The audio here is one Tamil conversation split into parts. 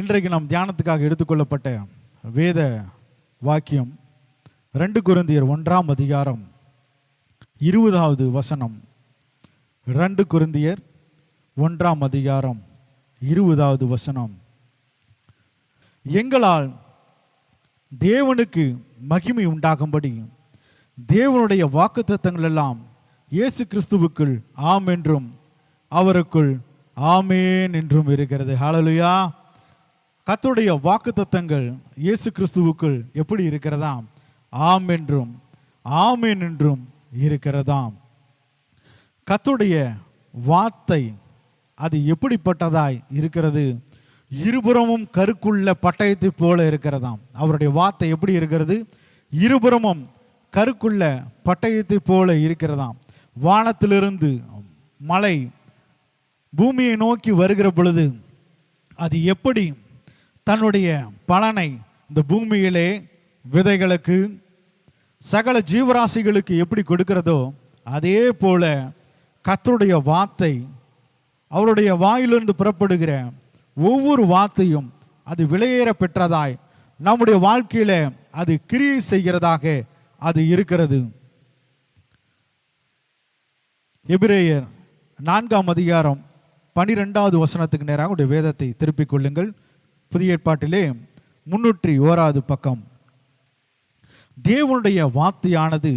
இன்றைக்கு நாம் தியானத்துக்காக எடுத்துக்கொள்ளப்பட்ட வேத வாக்கியம் ரெண்டு குருந்தியர் ஒன்றாம் அதிகாரம் இருபதாவது வசனம். ரெண்டு குருந்தியர் ஒன்றாம் அதிகாரம் இருபதாவது வசனம். எங்களால் தேவனுக்கு மகிமை உண்டாகும்படி தேவனுடைய வாக்குத்தத்தங்கள் எல்லாம் இயேசு கிறிஸ்துவுக்குள் ஆம் என்றும் அவருக்குள் ஆமேன் என்றும் இருக்கிறது. கத்துடைய வாக்குத்தத்தங்கள் இயேசு கிறிஸ்துவுக்குள் எப்படி இருக்கிறதாம்? ஆம் என்றும் ஆமேன் என்றும் இருக்கிறதாம். கத்துடைய வார்த்தை அது எப்படிப்பட்டதாய் இருக்கிறது? இருபுறமும் கருக்குள்ள பட்டயத்தை போல இருக்கிறதாம். அவருடைய வார்த்தை எப்படி இருக்கிறது? இருபுறமும் கருக்குள்ள பட்டயத்தை போல இருக்கிறதாம். வானத்திலிருந்து மலை பூமியை நோக்கி வருகிற பொழுது அது எப்படி தன்னுடைய பலனை இந்த பூமியிலே விதைகளுக்கு சகல ஜீவராசிகளுக்கு எப்படி கொடுக்கிறதோ அதே போல கத்தருடைய வார்த்தை அவருடைய வாயிலிருந்து புறப்படுகிற ஒவ்வொரு வார்த்தையும் அது விலையேற பெற்றதாய் நம்முடைய வாழ்க்கையில அது கிரியை செய்கிறதாக அது இருக்கிறது. எபிரேயர் நான்காம் அதிகாரம் பனிரெண்டாவது வசனத்துக்கு நேராக உடைய வேதத்தை திருப்பிக் கொள்ளுங்கள். புதிய ஏற்பாட்டிலே முன்னூற்றி ஓராவது பக்கம். தேவனுடைய வார்த்தையானது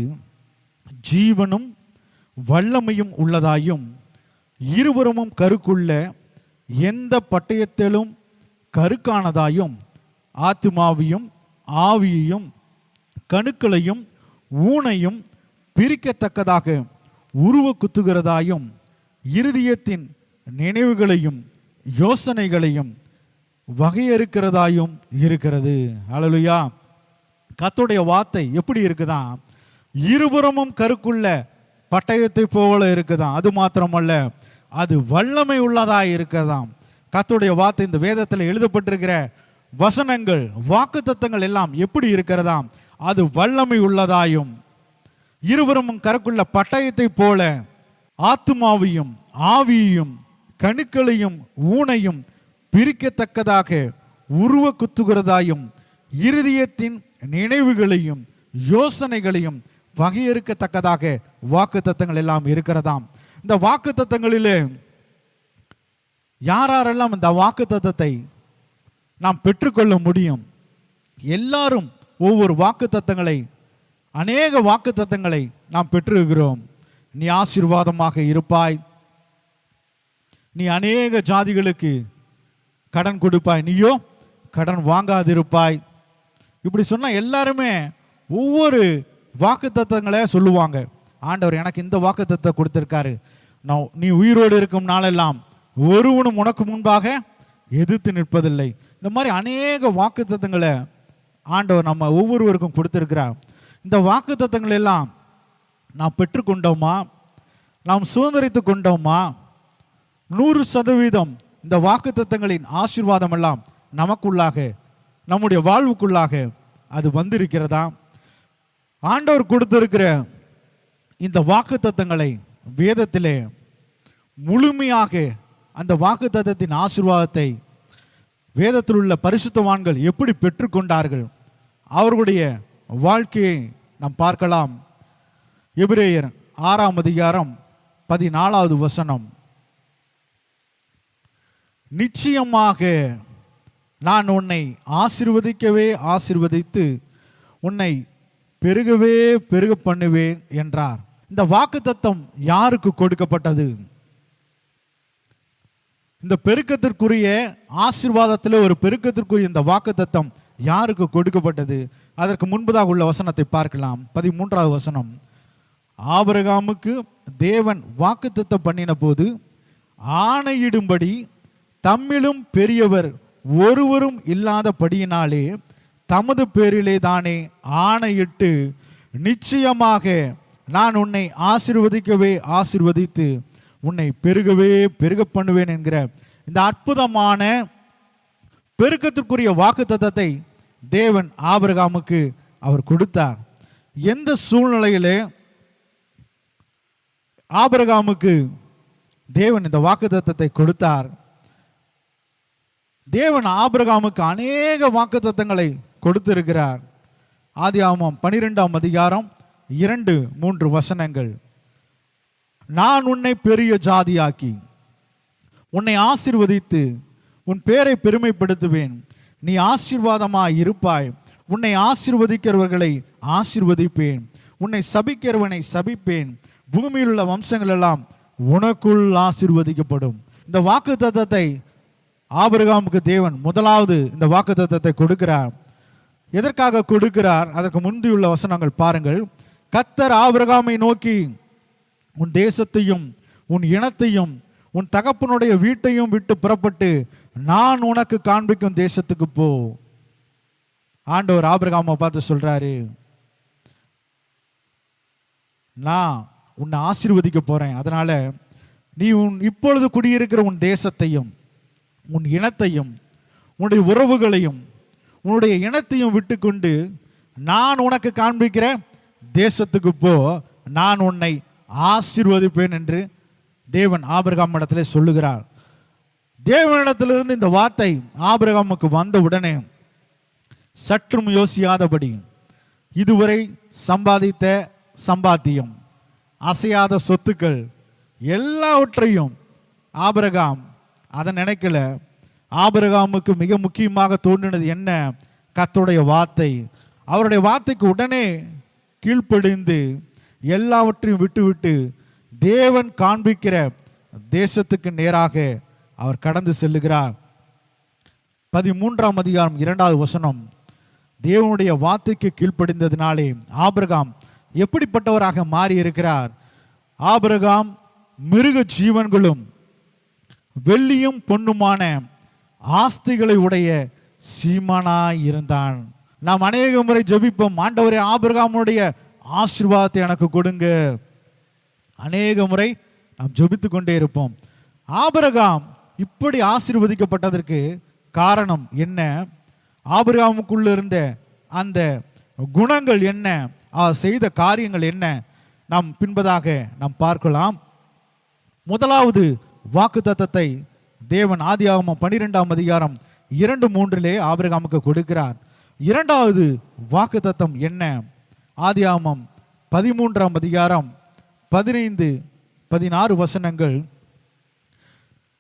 ஜீவனும் வல்லமையும் உள்ளதாயும் இருவருமும் கருக்குள்ள எந்த பட்டயத்திலும் கருக்கானதாயும் ஆத்மாவையும் ஆவியையும் கணுக்களையும் ஊனையும் பிரிக்கத்தக்கதாக உருவ குத்துகிறதாயும் இருதயத்தின் நினைவுகளையும் யோசனைகளையும் வகையறுக்கிறதாயும் இருக்கிறது. அழலுயா கத்துடைய வார்த்தை எப்படி இருக்குதான் இருபுறமும் கருக்குள்ள பட்டயத்தை போல இருக்குதான் அது மாத்திரமல்ல அது வல்லமை உள்ளதாக இருக்கதாம் கத்துடைய வார்த்தை இந்த வேதத்தில் எழுதப்பட்டிருக்கிற வசனங்கள் வாக்குத்தத்தங்கள் எல்லாம் எப்படி இருக்கிறதாம் அது வல்லமை உள்ளதாயும் இருவரும் கருக்குள்ள பட்டயத்தை போல ஆத்மாவையும் ஆவியையும் கணுக்களையும் ஊனையும் பிரிக்கத்தக்கதாக உருவ குத்துகிறதாயும் இருதயத்தின் நினைவுகளையும் யோசனைகளையும் வகையறுக்கத்தக்கதாக வாக்கு தத்தங்கள் எல்லாம் இருக்கிறதாம். இந்த வாக்கு தத்தங்களிலே யாரெல்லாம் இந்த வாக்கு தத்தத்தை நாம் பெற்றுக்கொள்ள முடியும்? எல்லாரும் ஒவ்வொரு வாக்கு தத்தங்களை அநேக வாக்கு தத்தங்களை நாம் பெற்றிருக்கிறோம். நீ ஆசீர்வாதமாக இருப்பாய். நீ அநேக ஜாதிகளுக்கு கடன் கொடுப்பாய் நீயோ கடன் வாங்காதிருப்பாய். இப்படி சொன்னால் எல்லாருமே ஒவ்வொரு வாக்கு தத்தங்களே சொல்லுவாங்க. ஆண்டவர் எனக்கு இந்த வாக்கு தத்தை கொடுத்துருக்காரு. நான் நீ உயிரோடு இருக்கும் நாளெல்லாம் ஒருவனும் உனக்கு முன்பாக எதிர்த்து நிற்பதில்லை. இந்த மாதிரி அநேக வாக்கு தத்தங்களை ஆண்டவர் நம்ம ஒவ்வொருவருக்கும் கொடுத்துருக்கிறார். இந்த வாக்கு தத்தங்கள் எல்லாம் நாம் பெற்றுக்கொண்டோமா? நாம் சுதந்திரித்து கொண்டோமா? நூறு சதவீதம் இந்த வாக்கு தத்தங்களின் ஆசீர்வாதம் எல்லாம் நமக்குள்ளாக நம்முடைய வாழ்வுக்குள்ளாக அது வந்திருக்கிறதா? ஆண்டவர் கொடுத்திருக்கிற இந்த வாக்கு தத்தங்களை வேதத்திலே முழுமையாக அந்த வாக்கு தத்தத்தின் ஆசீர்வாதத்தை வேதத்தில் உள்ள பரிசுத்தவான்கள் எப்படி பெற்றுக்கொண்டார்கள்? அவர்களுடைய வாழ்க்கையை நாம் பார்க்கலாம். எபிரேயர் ஆறாம் அதிகாரம் பதினாலாவது வசனம். நிச்சயமாக நான் உன்னை ஆசிர்வதிக்கவே ஆசிர்வதித்து உன்னை பெருகவே பெருக பண்ணுவேன் என்றார். இந்த வாக்குத்தத்தம் யாருக்கு கொடுக்கப்பட்டது? இந்த பெருக்கத்திற்குரிய ஆசிர்வாதத்தில் ஒரு பெருக்கத்திற்குரிய இந்த வாக்குத்தத்தம் யாருக்கு கொடுக்கப்பட்டது? அதற்கு முன்பதாக உள்ள வசனத்தை பார்க்கலாம். பதிமூன்றாவது வசனம். ஆபரகாமுக்கு தேவன் வாக்குத்தத்தம் பண்ணின போது ஆணையிடும்படி தம்மிலும் பெரியவர் ஒருவரும் இல்லாதபடியினாலே தமது பேரிலே தானே ஆணையிட்டு நிச்சயமாக நான் உன்னை ஆசிர்வதிக்கவே ஆசிர்வதித்து உன்னை பெருகவே பெருக பண்ணுவேன் என்கிற இந்த அற்புதமான பெருக்கத்திற்குரிய வாக்குத்தத்தத்தை தேவன் ஆபிரகாமுக்கு அவர் கொடுத்தார். எந்த சூழ்நிலையிலே ஆபிரகாமுக்கு தேவன் இந்த வாக்குத்தத்தத்தை கொடுத்தார்? தேவன் ஆபிரகாமுக்கு அநேக வாக்குத்தத்தங்களை கொடுத்திருக்கிறார். ஆதியாகமம் பனிரெண்டாம் அதிகாரம் இரண்டு மூன்று வசனங்கள். நான் உன்னை பெரிய ஜாதியாக்கி உன்னை ஆசிர்வதித்து உன் பேரை பெருமைப்படுத்துவேன். நீ ஆசீர்வாதமாய் இருப்பாய். உன்னை ஆசிர்வதிக்கிறவர்களை ஆசிர்வதிப்பேன். உன்னை சபிக்கிறவனை சபிப்பேன். பூமியில் உள்ள வம்சங்கள் எல்லாம் உனக்குள் ஆசிர்வதிக்கப்படும். இந்த வாக்கு தத்தத்தை ஆபிரகாமுக்கு தேவன் முதலாவது இந்த வாக்கு தத்தத்தை கொடுக்கிறார். எதற்காக கொடுக்கிறார்? அதற்கு முந்தியுள்ள வசனங்கள் பாருங்கள். கத்தர் ஆபிரகாமை நோக்கி உன் தேசத்தையும் உன் இனத்தையும் உன் தகப்பனுடைய வீட்டையும் விட்டு புறப்பட்டு நான் உனக்கு காண்பிக்கும் தேசத்துக்கு போ. ஆண்டவர் ஆபிரகாமை பார்த்து சொல்றாரு நான் உன்னை ஆசீர்வதிக்க போறேன். அதனால நீ உன் இப்பொழுது குடியிருக்கிற உன் தேசத்தையும் உன் இனத்தையும் உன்னுடைய உறவுகளையும் உன்னுடைய இனத்தையும் விட்டுக்கொண்டு நான் உனக்கு காண்பிக்கிற தேசத்துக்கு போ. நான் உன்னை ஆசீர்வதிப்பேன் என்று தேவன் ஆபிரகாம் இடத்திலே சொல்லுகிறார். தேவனிடத்திலிருந்து இந்த வார்த்தை ஆபிரகாமுக்கு வந்த உடனே சற்றும் யோசியாதபடி இதுவரை சம்பாதித்த சம்பாத்தியம் அசையாத சொத்துக்கள் எல்லாவற்றையும் ஆபிரகாம் அதை நினைக்கல. ஆபிரகாமுக்கு மிக முக்கியமாக தோன்றினது என்ன? கத்துடைய வார்த்தை. அவருடைய வார்த்தைக்கு உடனே கீழ்ப்படிந்து எல்லாவற்றையும் விட்டுவிட்டு தேவன் காண்பிக்கிற தேசத்துக்கு நேராக அவர் கடந்து செல்லுகிறார். பதிமூன்றாம் அதிகாரம் இரண்டாவது வசனம். தேவனுடைய வார்த்தைக்கு கீழ்ப்படிந்ததினாலே ஆபிரகாம் எப்படிப்பட்டவராக மாறி இருக்கிறார் ஆபிரகாம் மிருக ஜீவன்களும் வெள்ளியும் பொண்ணுமான ஆஸ்திகளை உடைய சீமானாய் இருந்தான். நாம் அநேக முறை ஜபிப்போம் ஆண்டவரே ஆபிரகாமுடைய ஆசீர்வாதத்தை எனக்கு கொடுங்க. அநேக முறை நாம் ஜபித்து கொண்டே இருப்போம். ஆபிரகாம் இப்படி ஆசீர்வதிக்கப்பட்டதற்கு காரணம் என்ன? ஆபிரகாமுக்குள்ள இருந்த அந்த குணங்கள் என்ன? அவர் செய்த காரியங்கள் என்ன? நாம் பின்பதாக நாம் பார்க்கலாம். முதலாவது வாக்கு தத்தத்தை தேவன் ஆதியாகமம் பன்னிரெண்டாம் அதிகாரம் இரண்டு மூன்றிலே ஆபிரகாமுக்கு கொடுக்கிறார். இரண்டாவது வாக்கு தத்தம் என்ன? ஆதியாகமம் பதிமூன்றாம் அதிகாரம் பதினைந்து பதினாறு வசனங்கள்.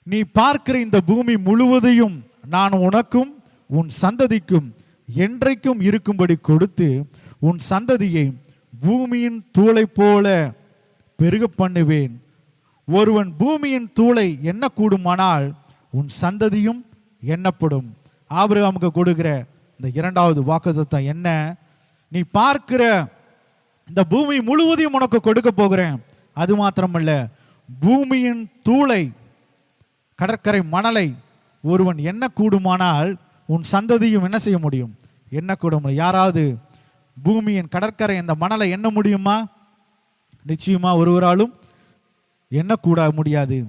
நீ பார்க்கிற இந்த பூமி முழுவதையும் நான் உனக்கும் உன் சந்ததிக்கும் என்றைக்கும் இருக்கும்படி கொடுத்து உன் சந்ததியை பூமியின் தூளை போல பெருக பண்ணுவேன். ஒருவன் பூமியின் தூளை எண்ணக்கூடுமானால் உன் சந்ததியும் எண்ணப்படும். ஆபிரகாமுக்கு கொடுக்கிற இந்த இரண்டாவது வாக்குத்தம் என்ன? நீ பார்க்கிற இந்த பூமி முழுவதையும் உனக்கு கொடுக்க போகிறேன். அது மாத்திரமல்ல பூமியின் தூளை கடற்கரை மணலை ஒருவன் என்ன கூடுமானால் உன் சந்ததியும் என்ன செய்ய முடியும்? என்ன கூட முடியும் யாராவது பூமியின் கடற்கரை இந்த மணலை எண்ண முடியுமா? நிச்சயமா ஒருவராலும் எண்ணக்கூட முடியாது.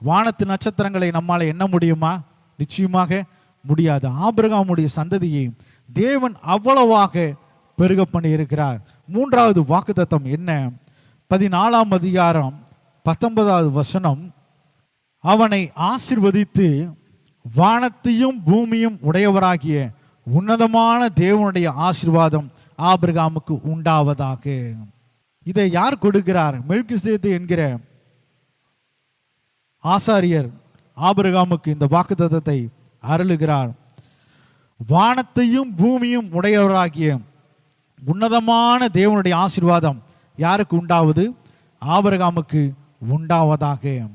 வானத்து நட்சத்திரங்களை நம்மால் எண்ண முடியுமா? நிச்சயமாக முடியாது. ஆபிரகாமுடைய சந்ததியை தேவன் அவ்வளவாக பெருக பண்ணி இருக்கிறார் மூன்றாவது வாக்குத்தத்தம் என்ன? பதினாலாம் அதிகாரம் பத்தொன்பதாவது வசனம். அவனை ஆசிர்வதித்து வானத்தையும் பூமியும் உடையவராகிய உன்னதமான தேவனுடைய ஆசீர்வாதம் ஆபிரகாமுக்கு உண்டாவதாக. இதை யார் கொடுக்கிறார்? மெல்கிசேத்து என்கிற ஆசாரியர் ஆபிரகாமுக்கு இந்த வாக்குத்தத்தை அருளுகிறார். வானத்தையும் பூமியும் உடையவராகிய உன்னதமான தேவனுடைய ஆசீர்வாதம் யாருக்கு உண்டாவது? ஆபரகாமுக்கு உண்டாவதாக.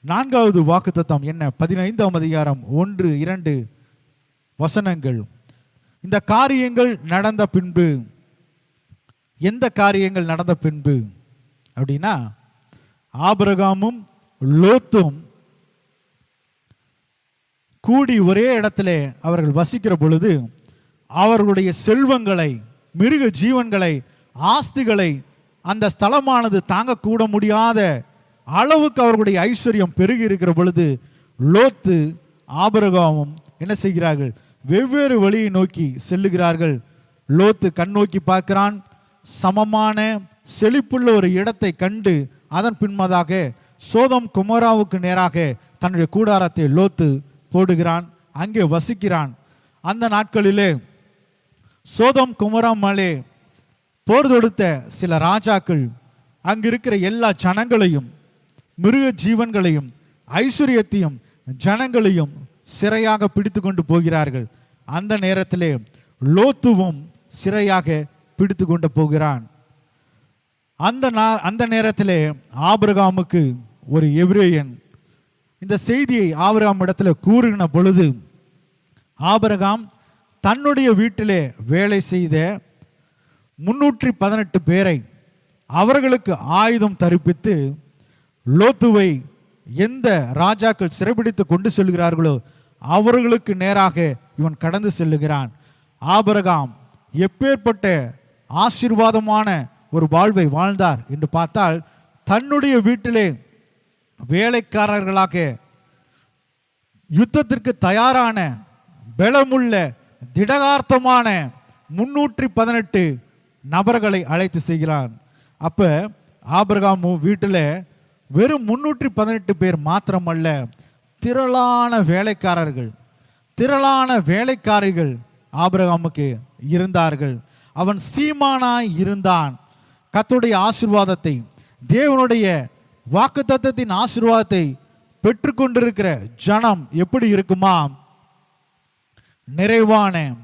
நான்காவது வாக்குத்தத்தம் என்ன? பதினைந்தாம் அதிகாரம் ஒன்று இரண்டு வசனங்கள். இந்த காரியங்கள் நடந்த பின்பு எந்த காரியங்கள் நடந்த பின்பு அப்படின்னா ஆபிரகாமும் லோத்தும் கூடி ஒரே இடத்திலே அவர்கள் வசிக்கிற பொழுது அவர்களுடைய செல்வங்களை மிருக ஜீவன்களை ஆஸ்திகளை அந்த ஸ்தலமானது தாங்கக்கூட முடியாத அளவுக்கு அவர்களுடைய ஐஸ்வர்யம் பெருகி இருக்கிற பொழுது லோத்து ஆபரகாமும் என்ன செய்கிறார்கள்? வெவ்வேறு வழியை நோக்கி செல்லுகிறார்கள். லோத்து கண் நோக்கி பார்க்கிறான். சமமான செழிப்புள்ள ஒரு இடத்தை கண்டு அதன் பின்மதாக சோதம் குமராவுக்கு நேராக தன்னுடைய கூடாரத்தை லோத்து போடுகிறான் அங்கே வசிக்கிறான். அந்த நாட்களிலே சோதம் குமரம் மலே போர் தொடுத்த சில ராஜாக்கள் அங்கிருக்கிற எல்லா ஜனங்களையும் மிருக ஜீவன்களையும் ஐஸ்வர்யத்தையும் ஜனங்களையும் சிறையாக பிடித்து கொண்டு போகிறார்கள். அந்த நேரத்திலே லோத்துவும் சிறையாக பிடித்து கொண்டு போகிறான். அந்த நா- அந்த நேரத்திலே ஆபிரகாமுக்கு ஒரு எவ்ரேயன் இந்த செய்தியை ஆபிரகாம் இடத்துல கூறுகின பொழுது ஆபிரகாம் தன்னுடைய வீட்டிலே வேலை செய்த முன்னூற்றி பதினெட்டு பேரை அவர்களுக்கு ஆயுதம் தரிப்பித்து லோத்துவை எந்த ராஜாக்கள் சிறைபிடித்து கொண்டு செல்கிறார்களோ அவர்களுக்கு நேராக இவன் கடந்து செல்லுகிறான். ஆபரகாம் எப்பேற்பட்ட ஆசீர்வாதமான ஒரு வாழ்வை வாழ்ந்தார் என்று பார்த்தால் தன்னுடைய வீட்டிலே வேலைக்காரர்களாக யுத்தத்திற்கு தயாரான பலமுள்ள திடகார்த்தமான முன்னூற்றி பதினெட்டு நபர்களை அழைத்து செய்கிறான் அப்ப ஆபிரகாமு வீட்டில் வெறும் முன்னூற்றி பதினெட்டு பேர் மாத்திரமல்ல திரளான வேலைக்காரர்கள் திரளான வேலைக்காரிகள் ஆபிரகாமுக்கு இருந்தார்கள். அவன் சீமானாய் இருந்தான். கத்துடைய ஆசிர்வாதத்தை தேவனுடைய வாக்குத்தத்தத்தின் ஆசிர்வாதத்தை பெற்றுக்கொண்டிருக்கிற ஜனம் எப்படி இருக்குமா? நிறைவான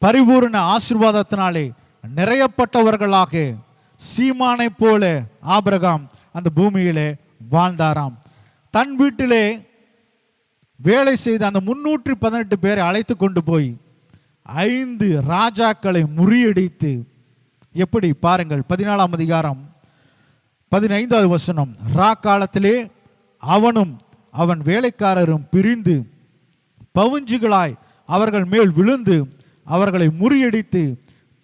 பரிபூர்ண ஆசிர்வாதத்தினாலே நிறையப்பட்டவர்களாக சீமானை போல ஆபிரகாம் அந்த பூமியிலே வாழ்ந்தாராம். தன் வீட்டிலே வேலை செய்த அந்த முன்னூற்றி பதினெட்டு பேரை அழைத்து கொண்டு போய் ஐந்து ராஜாக்களை முறியடித்து எப்படி பாருங்கள் பதினாலாம் அதிகாரம் பதினைந்தாவது வசனம். ரா காலத்திலே அவனும் அவன் வேலைக்காரரும் பிரிந்து பவுஞ்சுகளாய் அவர்கள் மேல் விழுந்து அவர்களை முறியடித்து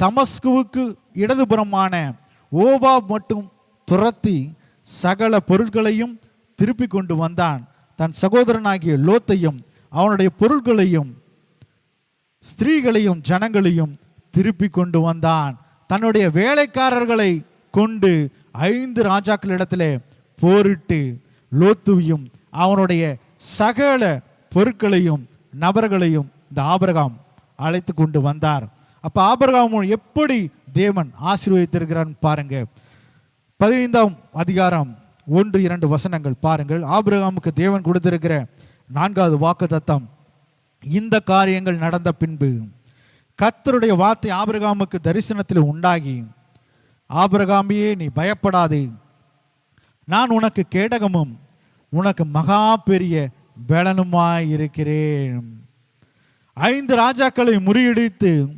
தமஸ்குவுக்கு இடதுபுறமான ஓவா மட்டும் துரத்தி சகல பொருட்களையும் திருப்பி கொண்டு வந்தான். தன் சகோதரனாகிய லோத்தையும் அவனுடைய பொருட்களையும் ஸ்திரீகளையும் ஜனங்களையும் திருப்பி கொண்டு வந்தான். தன்னுடைய வேலைக்காரர்களை கொண்டு ஐந்து ராஜாக்களிடத்திலே போரிட்டு லோத்துவையும் அவனுடைய சகல பொருட்களையும் நபர்களையும் இந்த ஆபரகாம் அழைத்து கொண்டு வந்தார். அப்போ ஆபரகாம் எப்படி தேவன் ஆசீர்வதித்திருக்கிறான் பாருங்க. பதினைந்தாம் அதிகாரம் ஒன்று இரண்டு வசனங்கள் பாருங்கள். ஆபிரகாமுக்கு தேவன் கொடுத்திருக்கிற நான்காவது வாக்குத்தத்தம் இந்த காரியங்கள் நடந்த பின்பு கர்த்தருடைய வார்த்தை ஆபிரகாமுக்கு தரிசனத்தில் உண்டாகி ஆபிரகாமியே நீ பயப்படாதே. நான் உனக்கு கேடகமும் உனக்கு மகா பெரிய பலனுமாய் இருக்கிறேன் ஐந்து ராஜாக்களை முறியடித்து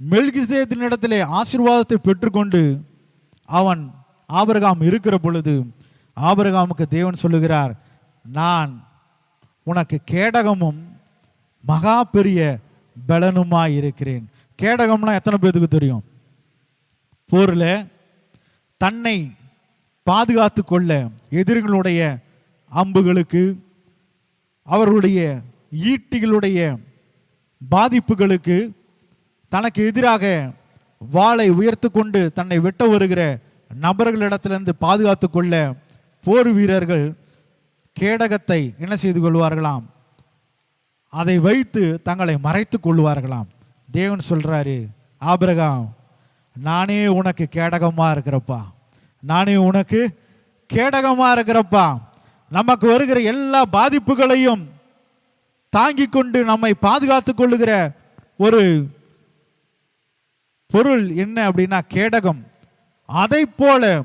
மெல்கிசேத்தினிடத்திலே ஆசீர்வாதத்தை பெற்றுக்கொண்டு அவன் ஆபிரகாம் இருக்கிற பொழுது ஆபிரகாமுக்கு தேவன் சொல்லுகிறார் நான் உனக்கு கேடகமும் மகா பெரிய பலனுமாய் இருக்கிறேன் கேடகம்னா எத்தனை பேத்துக்கு தெரியும்? போரில் தன்னை பாதுகாத்து கொள்ள எதிரிகளுடைய அம்புகளுக்கு அவர்களுடைய ஈட்டிகளுடைய பாதிப்புகளுக்கு தனக்கு எதிராக வாளை உயர்த்து கொண்டு தன்னை வெட்ட வருகிற நபர்களிடத்திலிருந்து பாதுகாத்து கொள்ள போர் வீரர்கள் கேடகத்தை என்ன செய்து கொள்வார்களாம்? அதை வைத்து தங்களை மறைத்து கொள்வார்களாம் தேவன் சொல்கிறாரு ஆபிரகாம் நானே உனக்கு கேடகமாக இருக்கிறப்பா. நானே உனக்கு கேடகமாக இருக்கிறப்பா. நமக்கு வருகிற எல்லா பாதிப்புகளையும் தாங்கிக் கொண்டு நம்மை பாதுகாத்து கொள்ளுகிற ஒரு பொருள் என்ன அப்படின்னா கேடகம். அதை போல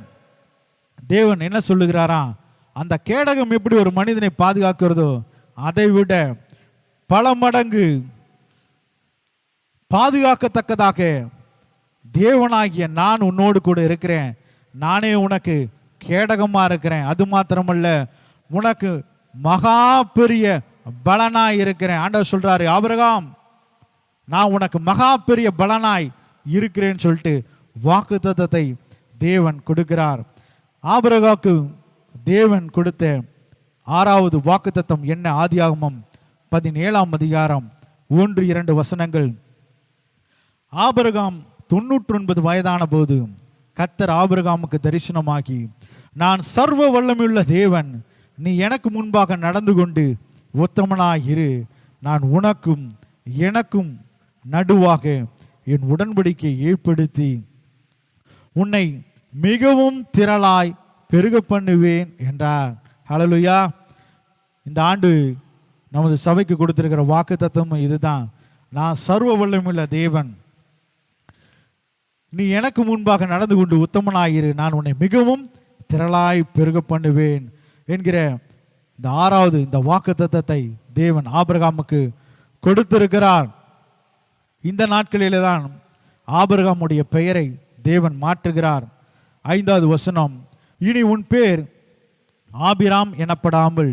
தேவன் என்ன சொல்லுகிறாராம் அந்த கேடகம் எப்படி ஒரு மனிதனை பாதுகாக்கிறதோ அதை விட பல மடங்கு பாதுகாக்கத்தக்கதாக தேவனாகிய நான் உன்னோடு கூட இருக்கிறேன். நானே உனக்கு கேடகமாக இருக்கிறேன். அது மாத்திரமல்ல உனக்கு மகா பெரிய பலனாய் இருக்கிறேன். ஆண்டவர் சொல்கிறாரு ஆபிரகாம் நான் உனக்கு மகா பெரிய பலனாய் இருக்கிறேன்னு சொல்லிட்டு வாக்குத்தத்தத்தை தேவன் கொடுக்கிறார். ஆபிரகாக்கு தேவன் கொடுத்த ஆறாவது வாக்குத்தத்தம் என்ன? ஆதியாகமம் பதினேழாம் அதிகாரம் ஒன்று இரண்டு வசனங்கள். ஆபிரகாம் தொண்ணூற்றி ஒன்பது வயதான போது கத்தர் ஆபிரகாமுக்கு தரிசனமாகி நான் சர்வ வல்லமையுள்ள தேவன் நீ எனக்கு முன்பாக நடந்து கொண்டு உத்தமனாயிரு நான் உனக்கும் எனக்கும் நடுவாக என் உடன்படிக்கை ஏற்படுத்தி உன்னை மிகவும் திரளாய் பெருக பண்ணுவேன் என்றார். ஹலலுயா இந்த ஆண்டு நமது சபைக்கு கொடுத்திருக்கிற வாக்கு தத்துவம் இதுதான். நான் சர்வ வல்லமுள்ள தேவன். நீ எனக்கு முன்பாக நடந்து கொண்டு உத்தமனாயிரு. நான் உன்னை மிகவும் திரளாய் பெருக பண்ணுவேன் என்கிற இந்த ஆறாவது இந்த வாக்கு தத்தத்தை தேவன் ஆபிரகாமுக்கு கொடுத்திருக்கிறார். இந்த நாட்களிலே தான் ஆபிரகாமுடைய பெயரை தேவன் மாற்றுகிறார். ஐந்தாவது வசனம் இனி உன் பேர் ஆபிராம் எனப்படாமல்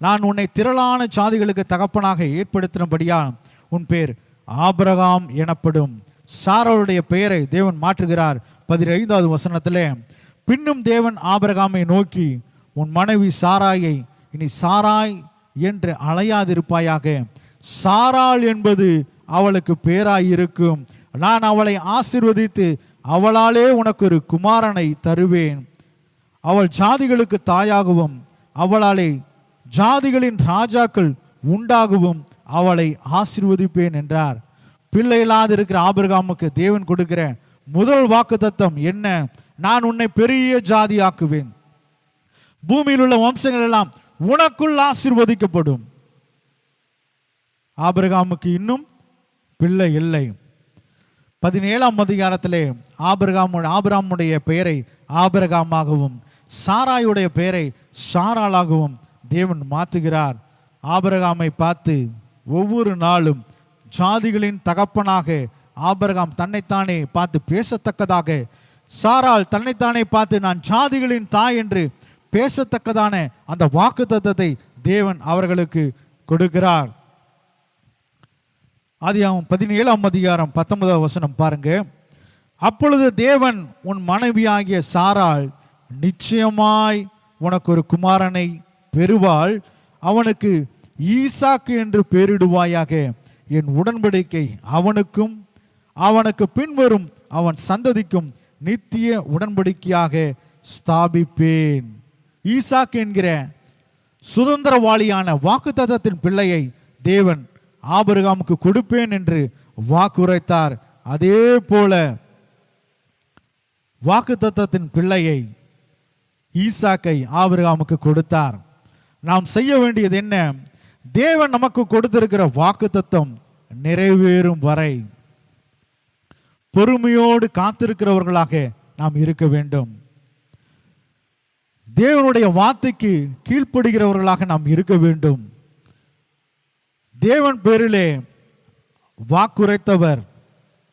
நான் உன்னை திரளான சாதிகளுக்கு தகப்பனாக ஏற்படுத்தினபடியால் உன் பேர் ஆபரகாம் எனப்படும். சாராளுடைய பெயரை தேவன் மாற்றுகிறார். பதினைந்தாவது வசனத்திலே பின்னும் தேவன் ஆபரகாமை நோக்கி உன் மனைவி சாராயை இனி சாராய் என்று அலையாதிருப்பாயாக. சாராள் என்பது அவளுக்கு பேராயிருக்கும். நான் அவளை ஆசிர்வதித்து அவளாலே உனக்கு ஒரு குமாரனை தருவேன். அவள் ஜாதிகளுக்கு தாயாகவும் அவளாலே ஜாதிகளின் ராஜாக்கள் உண்டாகவும் அவளை ஆசிர்வதிப்பேன் என்றார். பிள்ளை இல்லாது இருக்கிற ஆபிரகாமுக்கு தேவன் கொடுக்கிற முதல் வாக்குத்தத்தம் என்ன? நான் உன்னை பெரிய ஜாதியாக்குவேன். பூமியில் உள்ள வம்சங்கள் எல்லாம் உனக்குள் ஆசிர்வதிக்கப்படும். ஆபிரகாமுக்கு இன்னும் பிள்ளை இல்லை. பதினேழாம் அதிகாரத்திலே ஆபிரகாமு ஆபிராமுடைய பெயரை ஆபிரகாமாகவும் சாராயுடைய பெயரை சாராளாகவும் தேவன் மாற்றுகிறார் ஆபரகாமை பார்த்து ஒவ்வொரு நாளும் ஜாதிகளின் தகப்பனாக ஆபரகாம் தன்னைத்தானே பார்த்து பேசத்தக்கதாக. சாரால் தன்னைத்தானே பார்த்து நான் ஜாதிகளின் தாய் என்று பேசத்தக்கதான அந்த வாக்குத்தத்தத்தை தேவன் அவர்களுக்கு கொடுக்கிறார். அது அவன் பதினேழாம் அதிகாரம் பத்தொன்பதாம் வசனம் பாருங்க. அப்பொழுது தேவன் உன் மனைவியாகிய சாரால் நிச்சயமாய் உனக்கு ஒரு குமாரனை பெறுவாள் அவனுக்கு ஈசாக்கு என்று பெயரிடுவாயாக என் உடன்படிக்கை அவனுக்கும் அவனுக்கு பின்வரும் அவன் சந்ததிக்கும் நித்திய உடன்படிக்கையாக ஸ்தாபிப்பேன். ஈசாக்கு என்கிற சுதந்திரவாளியான வாக்குத்தத்தத்தின் பிள்ளையை தேவன் ஆபருகாமுக்கு கொடுப்பேன் என்று வாக்குரைத்தார். அதே போல வாக்குத்தத்தத்தின் பிள்ளையை ஈசாக்கை ஆபிரகாமுக்கு கொடுத்தார். நாம் செய்ய வேண்டியது என்ன? தேவன் நமக்கு கொடுத்திருக்கிற வாக்குத்தத்தம் நிறைவேறும் வரை பொறுமையோடு காத்திருக்கிறவர்களாக நாம் இருக்க வேண்டும். தேவனுடைய வார்த்தைக்கு கீழ்ப்படுகிறவர்களாக நாம் இருக்க வேண்டும். தேவன் பேரிலே வாக்குரைத்தவர்.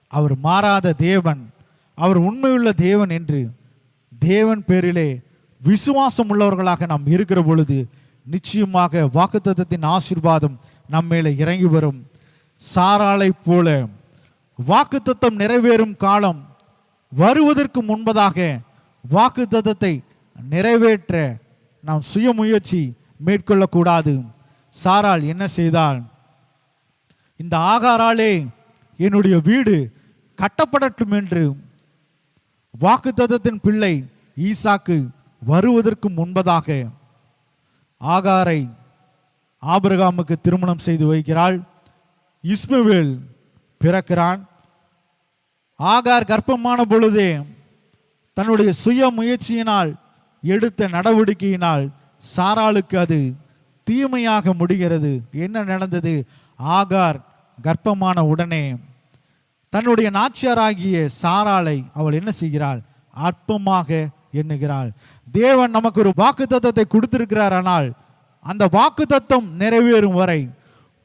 அவர் மாறாத தேவன். அவர் உண்மையுள்ள தேவன் என்று தேவன் பேரிலே விசுவாசம் உள்ளவர்களாக நாம் இருக்கிற பொழுது நிச்சயமாக வாக்குத்தத்தத்தின் ஆசீர்வாதம் நம்ம மேலே இறங்கி வரும். சாராளை போல வாக்குத்தத்தம் நிறைவேறும் காலம் வருவதற்கு முன்பதாக வாக்குத்தத்தத்தை நிறைவேற்ற நாம் சுயமுயற்சி மேற்கொள்ளக்கூடாது. சாரால் என்ன செய்தால் இந்த ஆகாராலே என்னுடைய வீடு கட்டப்படட்டும் என்று வாக்குத்தத்தின் பிள்ளை ஈசாக்கு வருவதற்கு முன்பதாக ஆகாரை ஆபிரகாமுக்கு திருமணம் செய்து வைக்கிறாள். இஸ்மவேல் பிறக்கிறான். ஆகார் கர்ப்பமான பொழுதே தன்னுடைய சுய முயற்சியினால் எடுத்த நடவடிக்கையினால் சாராளுக்கு அது தீமையாக முடிகிறது. என்ன நடந்தது? ஆகார் கர்ப்பமான உடனே தன்னுடைய நாச்சியாராகிய சாராளை அவள் என்ன செய்கிறாள்? அற்பமாக எண்ணுகிறாள். தேவன் நமக்கு ஒரு வாக்குத்தத்தத்தை கொடுத்திருக்கிறார் ஆனால் அந்த வாக்குத்தத்தம் நிறைவேறும் வரை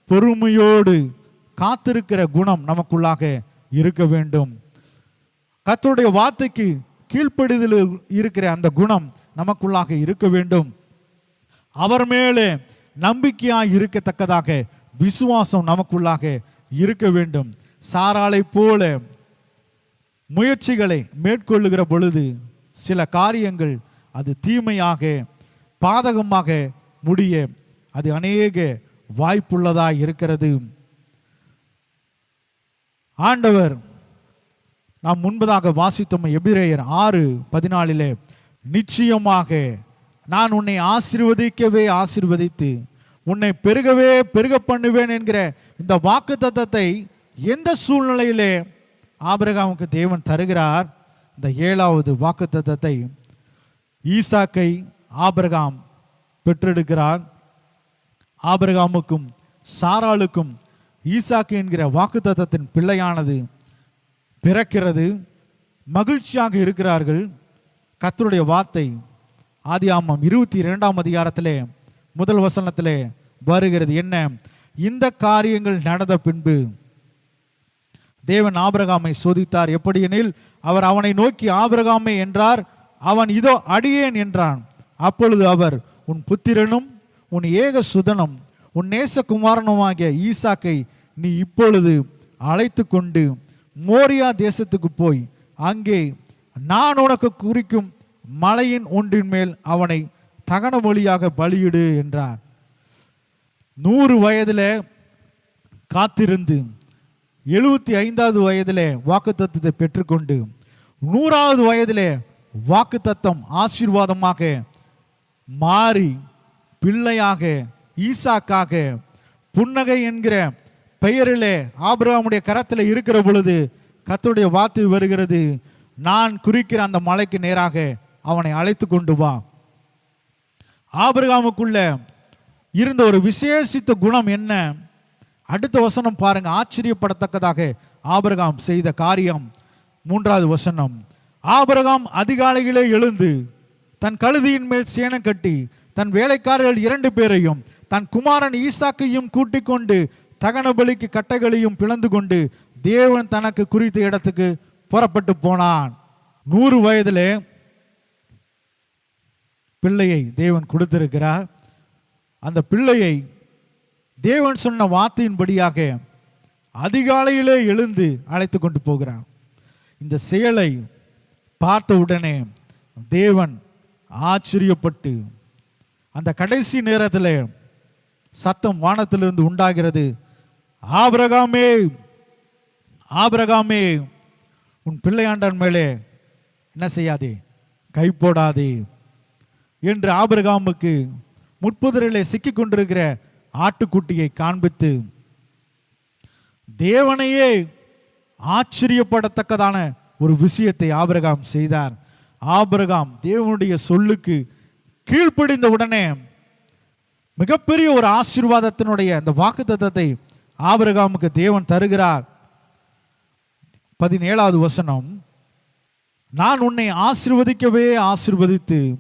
பொறுமையோடு காத்திருக்கிற குணம் நமக்குள்ளாக இருக்க வேண்டும். கத்தருடைய வார்த்தைக்கு கீழ்ப்படிதல் இருக்கிற அந்த குணம் நமக்குள்ளாக இருக்க வேண்டும். அவர் மேலே நம்பிக்கையாக இருக்கத்தக்கதாக விசுவாசம் நமக்குள்ளாக இருக்க வேண்டும். சாராளை போல முயற்சிகளை மேற்கொள்ளுகிற பொழுது சில காரியங்கள் அது தீமையாக பாதகமாக முடிய அது அநேக வாய்ப்புள்ளதாக இருக்கிறது. ஆண்டவர் நாம் முன்பதாக வாசித்தோம் எபிரேயர் ஆறு பதினாலிலே நிச்சயமாக நான் உன்னை ஆசிர்வதிக்கவே ஆசிர்வதித்து உன்னை பெருகவே பெருக பண்ணுவேன் என்கிற இந்த வாக்கு தத்தத்தை எந்த சூழ்நிலையிலே ஆபிரகாமுக்கு தேவன் தருகிறார்? இந்த ஏழாவது வாக்கு தத்தத்தை ஈசாக்கை ஆபிரகாம் பெற்றெடுக்கிறார். ஆபிரகாமுக்கும் சாராளுக்கும் ஈசாக்கு என்கிற வாக்குத்தத்தத்தின் பிள்ளையானது பிறக்கிறது. மகிழ்ச்சியாக இருக்கிறார்கள். கத்தருடைய வார்த்தை ஆதி ஆமாம் இருபத்தி இரண்டாம் அதிகாரத்திலே முதல் வசனத்திலே வருகிறது. என்ன? இந்த காரியங்கள் நடந்த பின்பு தேவன் ஆபிரகாமை சோதித்தார். எப்படியெனில் அவர் அவனை நோக்கி ஆபிரகாமே என்றார். அவன் இதோ அடியேன் என்றான். அப்பொழுது அவர் உன் புத்திரனும் உன் ஏக சுதனும் உன் நேசகுமாரனுமாகிய ஈசாக்கை நீ இப்பொழுது அழைத்து கொண்டு மோரியா தேசத்துக்கு போய் அங்கே நான் உனக்கு குறிக்கும் மலையின் ஒன்றின் மேல் அவனை தகன மொழியாக பலியிடு என்றார். நூறு வயதில் காத்திருந்து எழுபத்தி ஐந்தாவது வயதிலே வாக்குத்தத்தத்தை பெற்றுக்கொண்டு நூறாவது வயதிலே வாக்குத்தத்தம் ஆசீர்வாதமாக மாறி பிள்ளையாக ஈசாக்காக புன்னகை என்கிற பெயரிலே ஆபிரகாமுடைய கரத்தில் இருக்கிற பொழுது கத்துடைய வார்த்தை வருகிறது. நான் குறிக்கிற அந்த மலைக்கு நேராக அவனை அழைத்து கொண்டு வா. ஆபிரகாமுக்குள்ள இருந்த ஒரு விசேஷித்த குணம் என்ன? அடுத்த வசனம் பாருங்க. ஆச்சரியப்படத்தக்கதாக ஆபரகாம் செய்த காரியம். மூன்றாவது வசனம். ஆபரகாம் அதிகாலையிலே எழுந்து தன் கழுதியின் மேல் சேனம் கட்டி தன் வேலைக்காரர்கள் இரண்டு பேரையும் தன் குமாரன் ஈசாக்கையும் கூட்டிக் கொண்டு தகன பலிக்கு கட்டைகளையும் பிளந்து கொண்டு தேவன் தனக்கு குறித்த இடத்துக்கு புறப்பட்டு போனான். நூறு வயதிலே பிள்ளையை தேவன் கொடுத்திருக்கிறார். அந்த பிள்ளையை தேவன் சொன்ன வார்த்தையின்படியாக அதிகாலையிலே எழுந்து அழைத்து கொண்டு போகிறான் இந்த செயலை பார்த்த உடனே தேவன் ஆச்சரியப்பட்டு அந்த கடைசி நேரத்தில் சத்தம் வானத்திலிருந்து உண்டாகிறது. ஆபிரகாமே ஆபிரகாமே உன் பிள்ளையாண்டான் மேலே என்ன செய்யாதே கை போடாதே என்று ஆபிரகாமுக்கு முட்புதரிலே சிக்கிக் கொண்டிருக்கிற ஆட்டுக்குட்டியை காண்பித்து தேவனையே ஆச்சரியப்படத்தக்கதான ஒரு விஷயத்தை ஆபிரகாம் செய்தார். ஆபிரகாம் தேவனுடைய சொல்லுக்கு கீழ்ப்படிந்த உடனே மிகப்பெரிய ஒரு ஆசீர்வாதத்தினுடைய அந்த வாக்குத்தத்தத்தை ஆபிரகாமுக்கு தேவன் தருகிறார். பதினேழாவது வசனம் நான் உன்னை ஆசிர்வதிக்கவே ஆசிர்வதித்து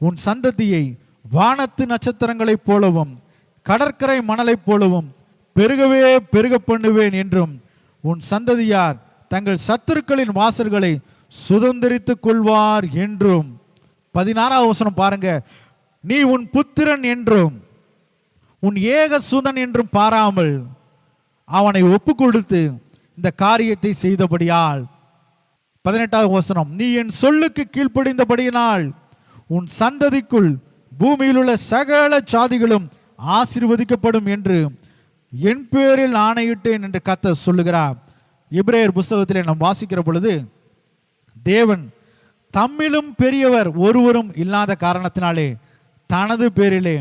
உன் சந்ததியை வானத்து நட்சத்திரங்களைப் போலவும் கடற்கரை மணலைப் போலவும் பெருகவே பெருக பண்ணுவேன் என்றும் உன் சந்ததியார் தங்கள் சத்துருக்களின் வாசல்களை சுதந்திரித்துக் கொள்வார் என்றும். பதினாறாவது வசனம் பாருங்க. நீ உன் புத்திரன் என்றும் உன் ஏக சுதன் என்றும் பாராமல் அவனை ஒப்பு கொடுத்து இந்த காரியத்தை செய்தபடியால். பதினெட்டாவது வசனம். நீ என் சொல்லுக்கு கீழ்ப்படிந்தபடியினால் உன் சந்ததிக்குள் பூமியில் உள்ள சகல சாதிகளும் ஆசிர்வதிக்கப்படும் என்று என் பேரில் ஆணையிட்டேன் என்று கத்த சொல்லுகிறார். இப்ரேயர் புஸ்தகத்திலே நாம் வாசிக்கிற பொழுது தேவன் தம்மிலும் பெரியவர் ஒருவரும் இல்லாத காரணத்தினாலே தனது பேரிலே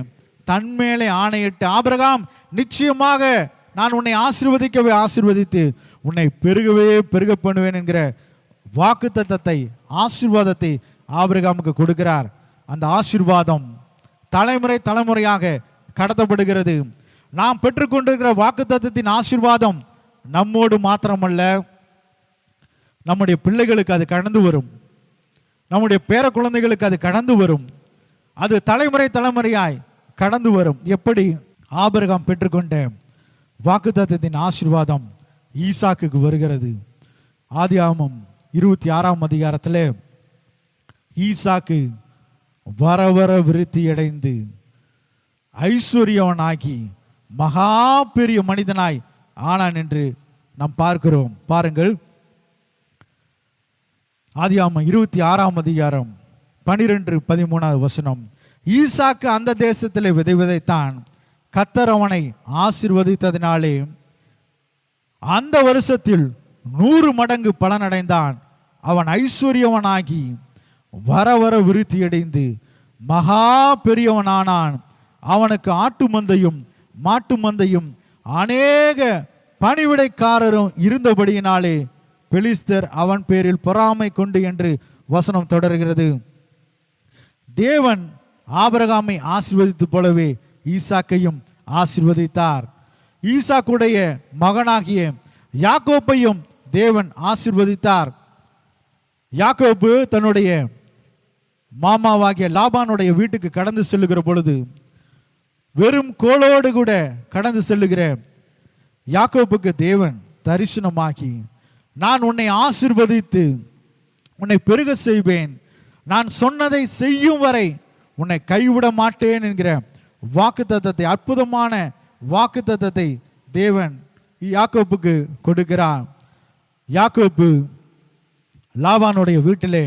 தன்மேலே ஆணையிட்டு ஆபிரகாம் நிச்சயமாக நான் உன்னை ஆசிர்வதிக்கவே ஆசிர்வதித்து உன்னை பெருகவே பெருக பண்ணுவேன் என்கிற வாக்குத்தத்தத்தை ஆசீர்வாதத்தை ஆபிரகாமுக்கு கொடுக்கிறார். அந்த ஆசிர்வாதம் தலைமுறை தலைமுறையாக கடத்தப்படுகிறது. நாம் பெற்றுக்கொண்டிருக்கிற வாக்குத்தத்தத்தின் ஆசீர்வாதம் நம்மோடு மாத்திரமல்ல. நம்முடைய பிள்ளைகளுக்கு அது கடந்து வரும். நம்முடைய பேர குழந்தைகளுக்கு அது கடந்து வரும். அது தலைமுறை தலைமுறையாய் கடந்து வரும். எப்படி? ஆபரகம் பெற்றுக்கொண்ட வாக்குத்தத்தத்தின் ஆசீர்வாதம் ஈசாக்குக்கு வருகிறது. ஆதியாமம் இருபத்தி ஆறாம் அதிகாரத்தில் ஈசாக்கு வர வர விருத்தி அடைந்து ஐஸ்வர்யவனாகி மகா பெரிய மனிதனாய் ஆனான் என்று நாம் பார்க்கிறோம். பாருங்கள். ஆதியாமம் இருபத்தி ஆறாம் அதிகாரம் பனிரெண்டு பதிமூணாவது வசனம். ஈசாக்கு அந்த தேசத்திலே விதை விதைத்தான். கத்தர் அவனை ஆசிர்வதித்ததினாலே அந்த வருஷத்தில் நூறு மடங்கு பலனடைந்தான். அவன் ஐஸ்வர்யவனாகி வர வர விருத்தியடைந்து மகா பெரியவனானான். அவனுக்கு ஆட்டு மந்தையும் மாட்டு மந்தையும் அநேக பணிவிடைக்காரரும் இருந்தபடியினாலே பெலிஸ்தர் அவன் பேரில் பொறாமை கொண்டு என்று வசனம் தொடர்கிறது. தேவன் ஆபரகாமை ஆசிர்வதித்து போலவே ஈசாக்கையும் ஆசிர்வதித்தார். ஈசாக்குடைய மகனாகிய யாக்கோப்பையும் தேவன் ஆசிர்வதித்தார். யாக்கோப்பு தன்னுடைய மாமாவாகிய லாபானுடைய வீட்டுக்கு கடந்து செல்லுகிற பொழுது வெறும் கோலோடு கூட கடந்து செல்லுகிற யாக்கோப்புக்கு தேவன் தரிசனமாகி நான் உன்னை ஆசிர்வதித்து உன்னை பெருக செய்வேன். நான் சொன்னதை செய்யும் வரை உன்னை கைவிட மாட்டேன் என்கிற வாக்கு தத்தத்தை அற்புதமான வாக்குத்தத்தத்தை தேவன் யாக்கோப்புக்கு கொடுக்கிறார். யாக்கோப்பு லாபானுடைய வீட்டிலே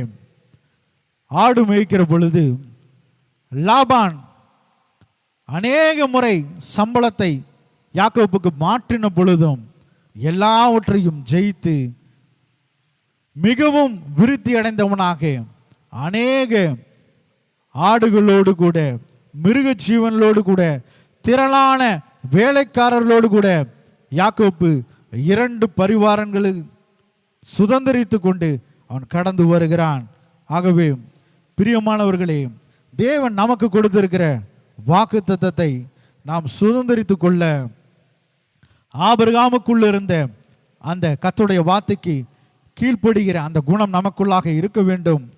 ஆடு மேய்க்கிற பொழுது லாபான் அநேக முறை சம்பளத்தை யாக்கோப்புக்கு மாற்றின பொழுதும் எல்லாவற்றையும் ஜெயித்து மிகவும் விருத்தி அடைந்தவனாக அநேக ஆடுகளோடு கூட மிருக ஜீவன்களோடு கூட திரளான வேலைக்காரர்களோடு கூட யாக்கோப்பு இரண்டு பரிவாரங்களை சுதந்திரித்து கொண்டு அவன் கடந்து வருகிறான். ஆகவே பிரியமானவர்களே தேவன் நமக்கு கொடுத்திருக்கிற வாக்கு நாம் சுதந்திரித்து கொள்ள ஆபிரகாமுக்குள்ள இருந்த அந்த கத்துடைய வார்த்தைக்கு கீழ்ப்படுகிற அந்த குணம் நமக்குள்ளாக இருக்க வேண்டும்.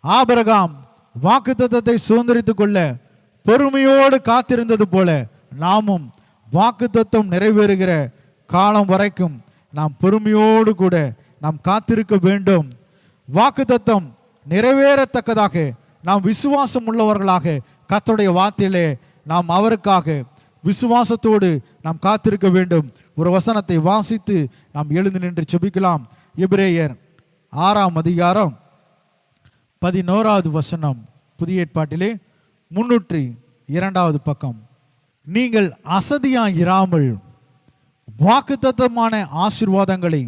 ஆபரகாம் வாக்கு தத்தத்தை சுதந்திரித்து கொள்ள பொறுமையோடு காத்திருந்தது போல நாமும் வாக்கு தத்துவம் நிறைவேறுகிற காலம் வரைக்கும் நாம் பொறுமையோடு கூட நாம் காத்திருக்க வேண்டும். வாக்கு தத்துவம் நிறைவேறத்தக்கதாக நாம் விசுவாசம் உள்ளவர்களாக கத்தருடைய வார்த்தையிலே நாம் அவருக்காக விசுவாசத்தோடு நாம் காத்திருக்க வேண்டும். ஒரு வசனத்தை வாசித்து நாம் எழுந்து நின்று செபிக்கலாம் எபிரேயர் ஆறாம் அதிகாரம் பதினோராவது வசனம். புதிய ஏற்பாட்டிலே முன்னூற்றி இரண்டாவது பக்கம். நீங்கள் அசதியாயிராமல் வாக்குத்தத்தமான ஆசீர்வாதங்களை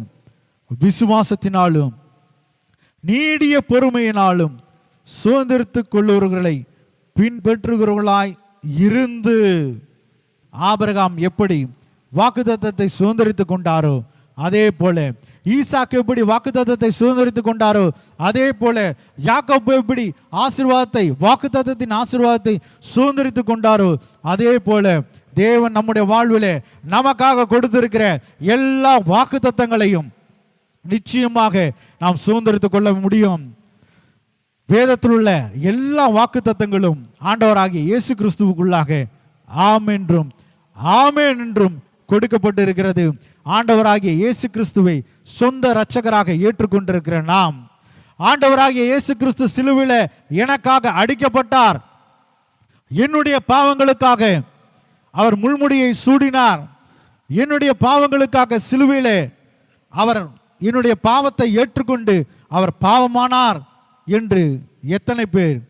விசுவாசத்தினாலும் நீடிய பொறுமையினாலும் சுதந்திரத்துக் கொள்ளுவர்களை பின்பற்றுகிறவர்களாய் இருந்து ஆபரகாம் எப்படி வாக்குத்தத்தை சுதந்திரித்து கொண்டாரோ அதே போல ஈசாக்கு எப்படி வாக்குத்தத்தை சுதந்திரித்து கொண்டாரோ அதே போல யாக்கப்பு எப்படி ஆசிர்வாதத்தை வாக்குத்தத்தின் ஆசிர்வாதத்தை சுதந்திரித்து கொண்டாரோ அதே போல தேவன் நம்முடைய வாழ்விலே நமக்காக கொடுத்திருக்கிற எல்லா வாக்குத்தத்தங்களையும் நிச்சயமாக நாம் சுதந்திரித்து கொள்ள முடியும். வேதத்தில் உள்ள எல்லா வாக்குத்தத்தங்களும் ஆண்டவராகிய இயேசு கிறிஸ்துவுக்குள்ளாக ஆம் என்றும் ஆமேன் என்றும் கொடுக்கப்பட்டு இருக்கிறது ஆண்டவராகிய இயேசு கிறிஸ்துவை சொந்த இரட்சகராக ஏற்றுக்கொண்டிருக்கிற நாம் ஆண்டவராகிய இயேசு கிறிஸ்து சிலுவில எனக்காக அடிக்கப்பட்டார். என்னுடைய பாவங்களுக்காக அவர் முள்முடியை சூடினார். என்னுடைய பாவங்களுக்காக சிலுவையிலே அவர் என்னுடைய பாவத்தை ஏற்றுக்கொண்டு அவர் பாவமானார். என்று எத்தனை பேர்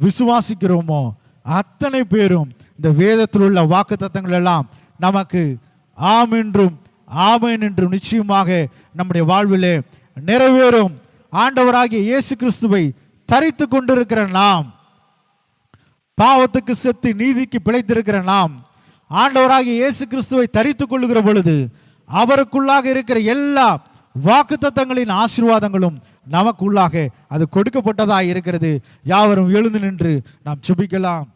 விசுவாசிக்கிறோமோ அத்தனை பேரும் இந்த வேதத்தில் உள்ள வாக்கு எல்லாம் நமக்கு ஆம் என்றும் ஆமேன் என்றும் நிச்சயமாக நம்முடைய வாழ்விலே நிறைவேறும். ஆண்டவராகிய இயேசு கிறிஸ்துவை தரித்து கொண்டிருக்கிற நாம் பாவத்துக்கு செத்து நீதிக்கு பிழைத்திருக்கிற நாம் ஆண்டவராகிய இயேசு கிறிஸ்துவை தரித்துக் கொள்ளுகிற பொழுது அவருக்குள்ளாக இருக்கிற எல்லா வாக்குத்தத்தங்களின் ஆசீர்வாதங்களும் நமக்குள்ளாக அது கொடுக்கப்பட்டதாக இருக்கிறது. யாவரும் எழுந்து நின்று நாம் சுபிக்கலாம்